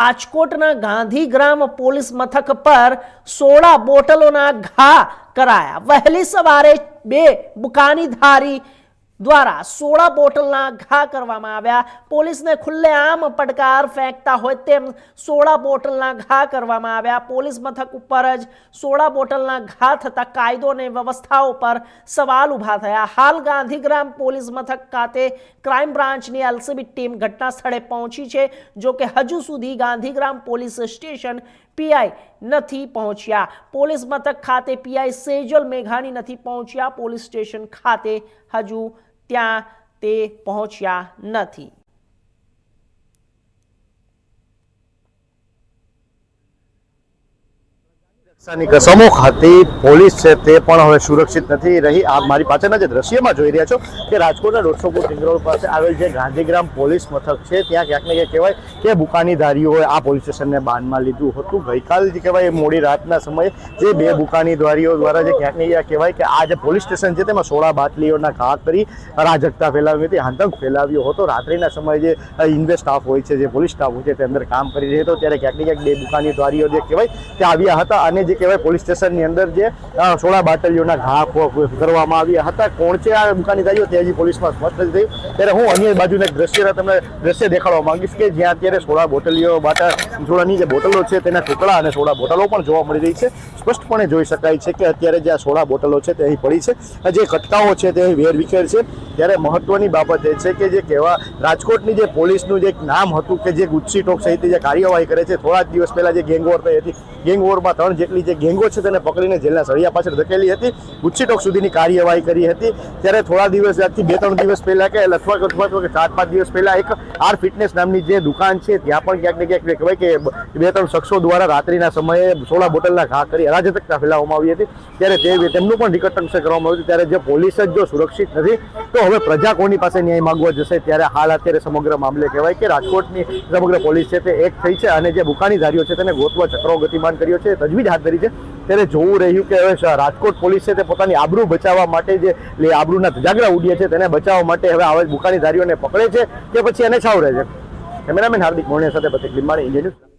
રાજકોટના ગાંધીગ્રામ પોલીસ મથક પર સોળા બોટલોના ઘા કરાયા. વહેલી સવારે બે બુકાનીધારી દ્વારા સોળા બોટલના ઘા કરવામાં આવ્યા. પોલીસને ખુલ્લેઆમ પડકાર ફેંકતા હોય તેમ સોળા બોટલના ઘા કરવામાં આવ્યા. પોલીસ મથક ઉપર જ સોળા બોટલના ઘા થતા કાયદો અને વ્યવસ્થાઓ પર સવાલ ઊભા થયા. હાલ ગાંધીગ્રામ પોલીસ મથક ખાતે ક્રાઇમ બ્રાન્ચની એલસીબી ટીમ ઘટના સ્થળે પહોંચી છે, જો કે હજુ સુધી ગાંધીગ્રામ પોલીસ સ્ટેશન પીઆઈ નથી પહોંચ્યા. પોલીસ મથક ખાતે પીઆઈ સેજલ મેઘાણી નથી પહોંચ્યા. પોલીસ સ્ટેશન ખાતે હજુ ત્યાં તે પહોંચ્યા નથી. કસમો ખાતી પોલીસ છે તે પણ હવે સુરક્ષિત નથી રહી. આ મારી પાછળના જે દ્રશ્યમાં જોઈ રહ્યા છો કે રાજકોટના દોઢસો ફૂટ રિંગ રોડ પાસે આવેલ જે ગાંધીગ્રામ પોલીસ મથક છે, ત્યાં ક્યાંક ને ક્યાંક કહેવાય કે બુકાનીધારીઓએ આ પોલીસ સ્ટેશનને બાનમાં લીધું હતું. ગઈકાલ જે કહેવાય મોડી રાતના સમયે જે બે બુકાનીધારીઓ દ્વારા જે ક્યાંક ને ક્યાંક કહેવાય કે આ જે પોલીસ સ્ટેશન છે તેમાં સોળા બાટલીઓના ઘા કરી અરાજકતા ફેલાવી હતી, આતંક ફેલાવ્યો હતો. રાત્રિના સમયે જે ઇન્વેસ્ટ સ્ટાફ હોય છે, જે પોલીસ સ્ટાફ હોય છે, તે અંદર કામ કરી રહ્યો હતો. ત્યારે ક્યાંક ને ક્યાંક બે બુકાનીધારીઓ જે કહેવાય તે આવ્યા હતા અને જે કહેવાય પોલીસ સ્ટેશનની અંદર જે સોળા બાટલીઓના ઘા કરવામાં આવ્યા હતા. કોણ છે આ દુકાનીદારીઓ તે હજી પોલીસમાં સ્પષ્ટ નથી થયું. ત્યારે હું અન્ય બાજુને દ્રશ્ય તમને, દ્રશ્ય દેખાડવા માંગીશ કે જ્યાં અત્યારે સોળા બોટલીઓ, બાટા, સોળાની જે બોટલો છે તેના ટુકડા અને સોળા બોટલો પણ જોવા મળી રહી છે. સ્પષ્ટપણે જોઈ શકાય છે કે અત્યારે જે આ સોળા બોટલો છે તે અહીં પડી છે. જે કટકાઓ છે તે અહીં વેર વિખેર છે. ત્યારે મહત્વની બાબત એ છે કે જે કહેવા રાજકોટની જે પોલીસનું જે નામ હતું કે જે ગુચ્છી ટોક સહિત જે કાર્યવાહી કરે છે થોડા જ દિવસ પહેલાં જે ગેંગવોર થઈ હતી ગેંગવોરમાં ત્રણ જેટલી જે ગેંગો છે તેને પકડીને જેલના સળિયા પાછળ ધકેલી હતી. ગુચ્છીટોક સુધીની કાર્યવાહી કરી હતી. ત્યારે થોડા દિવસ આજથી બે ત્રણ દિવસ પહેલાં કે અથવા અથવા કે ચાર પાંચ દિવસ પહેલાં એક આર ફિટનેસ નામની જે દુકાન છે, ત્યાં પણ ક્યાંક ને ક્યાંક કહેવાય કે બે ત્રણ શખ્સો દ્વારા રાત્રિના સમયે સોળા બોટલના ઘા કરી અરાજકતા ફેલાવવામાં આવી હતી. ત્યારે તે તેમનું પણ રિકન્સ્ટ્રક્શન કરવામાં આવ્યું હતું. ત્યારે જે પોલીસ જ જો સુરક્ષિત નથી, તો હવે પ્રજા કોની પાસે ન્યાય માગવા જશે? ત્યારે હાલ અત્યારે સમગ્ર મામલે કહેવાય કે રાજકોટની સમગ્ર પોલીસ છે તે એક થઈ છે અને જે બુકાનીધારીઓ છે તેને ગોતવા ચક્રો ગતિમાન કર્યો છે, તજવીજ હાથ ધરી છે. ત્યારે જોવું રહ્યું કે હવે રાજકોટ પોલીસ છે તે પોતાની આબરૂ બચાવવા માટે જે આબરૂના ધજાગરા ઉડ્યા છે, તેને બચાવવા માટે હવે આવા બુકાનીધારીઓને પકડે છે કે પછી એને છાવરે છે? કેમેરામેન હાર્દિક મોહનિયા સાથે પ્રતિક લીંબાણી ઇન્ડિયા ન્યૂઝ.